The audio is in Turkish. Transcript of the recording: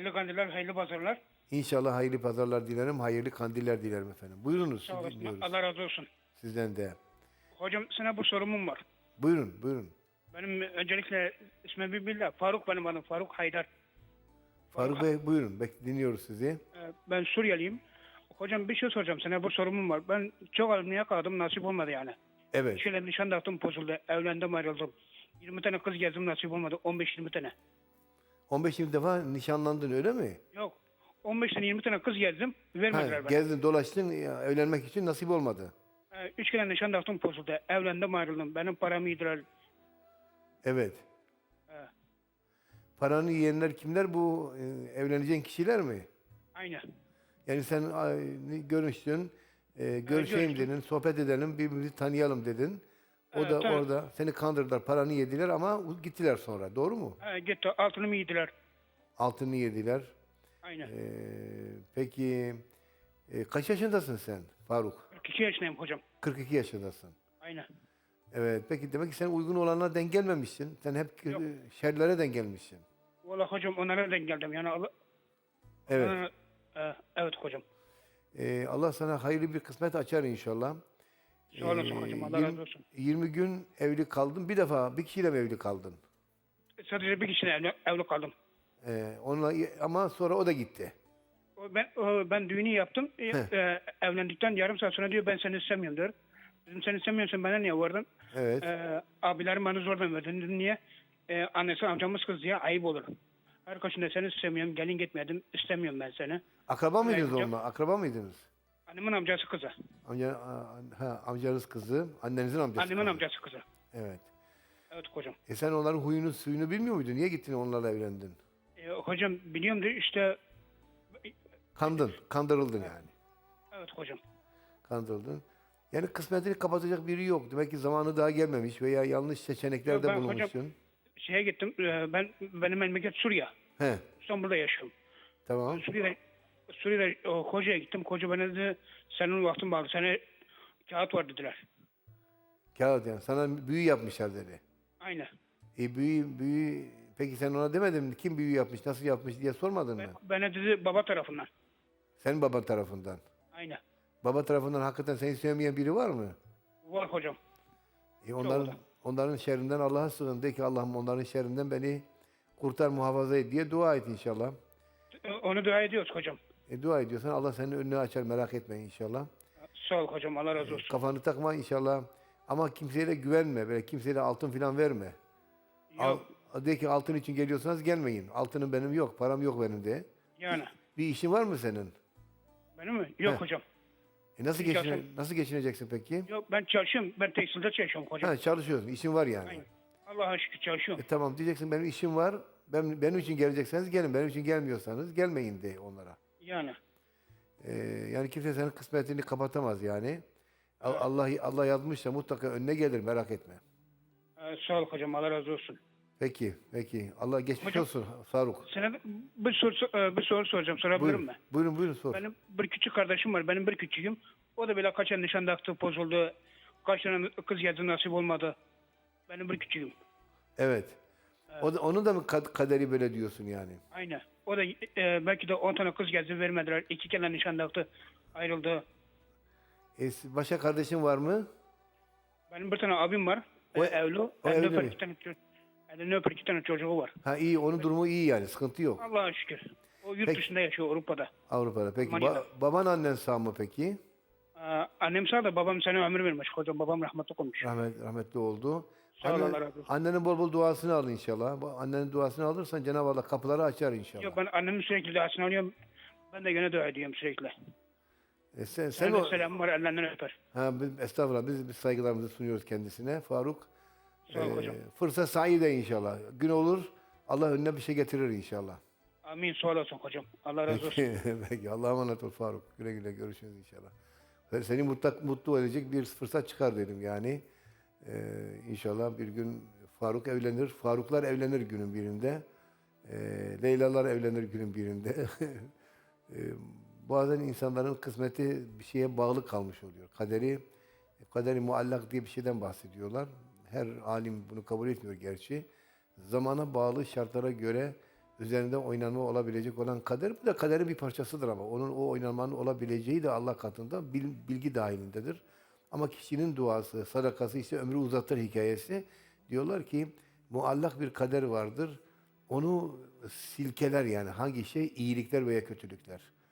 Hayırlı kandiller, hayırlı pazarlar. İnşallah hayırlı pazarlar dilerim, hayırlı kandiller dilerim efendim. Buyurunuz, Sağ dinliyoruz. Allah razı olsun. Sizden de. Hocam sana bu sorumum var. Buyurun, buyurun. Benim öncelikle ismim billah. Faruk benim adım. Faruk Haydar. Faruk Bey buyurun, bek dinliyoruz sizi. Ee, Ben Suriyeliyim. Hocam bir şey soracağım sana. Bu sorumum var. Ben çok almaya kaldım. Nasip olmadı yani. Evet, Şöyle nişan taktım bozuldu. Evlendim ayrıldım. 20 tane kız gezdim nasip olmadı. 15-20 tane. 15-20 defa nişanlandın öyle mi? Yok. 15 tane 20 tane kız gezdim. Ha, Vermediler bana. gezdin, dolaştın, ya, evlenmek için nasip olmadı. Ee, Üç kere nişan taktım bozuldu. Evlendim ayrıldım. Benim paramı yediler. Evet. Ee, Paranı yiyenler kimler? Bu e, evleneceğin kişiler mi? Aynen. Yani sen ay, görüştün, e, görüşeyim görüştüm. dedin, sohbet edelim, birbirimizi tanıyalım dedin. O Evet, da evet. orada seni kandırdılar, paranı yediler ama gittiler sonra. Doğru mu? Ee, gitti. Altınımı yediler. Altını yediler. Aynen. Ee, peki e, kaç yaşındasın sen Faruk? 42 yaşındayım hocam. 42 yaşındasın. Aynen. Evet. Peki demek ki sen uygun olanlara denk gelmemişsin. Sen hep e, şerlere denk gelmişsin. Valla hocam onlara denk geldim. Yani Allah, Evet. Ee, evet hocam. Ee, Allah sana hayırlı bir kısmet açar inşallah. Sağ olasın Ee, hocam. Allah 20 razı olsun. 20 gün evli kaldın. Bir defa bir kişiyle mi evli kaldın? Sadece bir kişiyle evli, evli kaldım. Ee, onunla ama sonra o da gitti. O- Ben o, ben düğünü yaptım. E, Heh. e, evlendikten yarım saat sonra diyor ben seni istemiyorum diyor. Dedim sen istemiyorsun bana niye vardın? Evet. E, abilerim bana zorla verdi. Dedim niye? E, annesi amcamız kız diye ayıp olur. Arkadaşım da seni istemiyorum. Gelin gitmedim. istemiyorum ben seni. Akraba mıydınız hocam. onunla? Akraba mıydınız? Annemin amcası kızı. Amca, ha, amcanız kızı, annenizin amcası Annemin kızı. amcası kızı. Evet. Evet hocam. E sen onların huyunu suyunu bilmiyor muydun? Niye gittin onlarla evlendin? E, hocam biliyorum diyor işte Kandın, kandırıldın yani. evet hocam. Kandırıldın. Yani kısmetini kapatacak biri yok. Demek ki zamanı daha gelmemiş veya yanlış seçeneklerde Ben hocam- bulunmuşsun. Şeye gittim. e, ben benim memleket Suriye. He, İstanbul'da yaşıyorum. tamam. Suriye'de, Suriye'de o, hocaya gittim. Hoca bana dedi senin vaktin bağlı. Sana kağıt var dediler. Kağıt yani. Sana büyü yapmışlar dedi. Aynen. E büyü, büyü... Peki sen ona demedin mi? Kim büyü yapmış, nasıl yapmış diye sormadın mı? Bana dedi baba tarafından. Senin baban tarafından. Aynen. Baba tarafından hakikaten seni sevmeyen biri var mı? Var hocam. E onların, onların şerrinden Allah'a sığın. De ki Allah'ım onların şerrinden beni kurtar muhafaza et diye dua et inşallah. Onu dua ediyoruz hocam. E dua ediyorsan Allah senin önünü açar merak etme inşallah. Sağ ol hocam. Allah razı olsun. Kafanı takma inşallah. Ama kimseye de güvenme. Böyle kimseye de altın falan verme. Al, Yok. de ki altın için geliyorsanız gelmeyin. Altının benim yok, param yok benim de. Yani. Bir işin var mı senin? Benim mi? Yok Heh. hocam. E nasıl Bir geçine, nasıl geçineceksin peki? Yok ben çalışıyorum. Ben tekstilde çalışıyorum hocam. Ha, çalışıyorsun, işin var yani. Aynen. Allah'a şükür çalışıyorum. E tamam diyeceksin benim işim var. Ben benim için gelecekseniz gelin. Benim için gelmiyorsanız gelmeyin de onlara. Yani. E, yani kimse senin kısmetini kapatamaz yani. Al- Allah Allah yazmışsa mutlaka önüne gelir merak etme. E, sağ ol hocam. Allah razı olsun. Peki, peki. Allah geçmiş Hocam- olsun Faruk. Sana bir soru, e, bir soru soracağım. Sorabilirim Buyurun, mi? buyurun, buyurun sor. Benim bir küçük kardeşim var. Benim bir küçüğüm. O da böyle kaç tane nişan taktı, bozuldu. Kaç tane kız geldi nasip olmadı. Benim bir küçüğüm. Evet. O da, onun da mı kad- kaderi böyle diyorsun yani? Aynen. O da e, belki de 10 tane kız geldi vermediler. İki kere nişan taktı. Ayrıldı. E, başka kardeşin var mı? Benim bir tane abim var. O- e, evli. o evli öper mi? iki tane, ço- elini öper iki tane çocuğu var. Ha iyi, onun durumu iyi yani, sıkıntı yok. Allah'a şükür. O yurt Peki. dışında yaşıyor Avrupa'da. Avrupa'da. Peki ba- baban annen sağ mı peki? Annem sağ da babam sana ömür vermiş. Hocam babam rahmetli olmuş. Rahmet, rahmetli oldu. Sağ ol, Anne- Allah razı olsun. annenin bol bol duasını al inşallah. Bu Annenin duasını alırsan Cenab-ı Allah kapıları açar inşallah. Yok ben annemin sürekli duasını alıyorum. Ben de gene dua ediyorum sürekli. E, sen, sen Sen o... selam var ellerinden öper. Ha, biz, estağfurullah biz, biz saygılarımızı sunuyoruz kendisine. Faruk. Sağ ol e, hocam. fırsat sahi de inşallah. Gün olur Allah önüne bir şey getirir inşallah. Amin. Sağ olasın hocam. Allah razı olsun. Peki. Allah'a emanet ol Faruk. Güle güle görüşürüz inşallah. Seni mutlu, mutlu edecek bir fırsat çıkar dedim yani. Ee, inşallah bir gün Faruk evlenir. Faruklar evlenir günün birinde. Ee, Leylalar evlenir günün birinde. Ee, bazen insanların kısmeti bir şeye bağlı kalmış oluyor. Kaderi, kaderi muallak diye bir şeyden bahsediyorlar. Her alim bunu kabul etmiyor gerçi. Zamana bağlı şartlara göre üzerinde oynanma olabilecek olan kader bu da kaderin bir parçasıdır ama onun o oynanmanın olabileceği de Allah katında bil- bilgi dahilindedir. Ama kişinin duası, sadakası ise ömrü uzatır hikayesi. Diyorlar ki muallak bir kader vardır. Onu silkeler yani hangi şey? iyilikler veya kötülükler.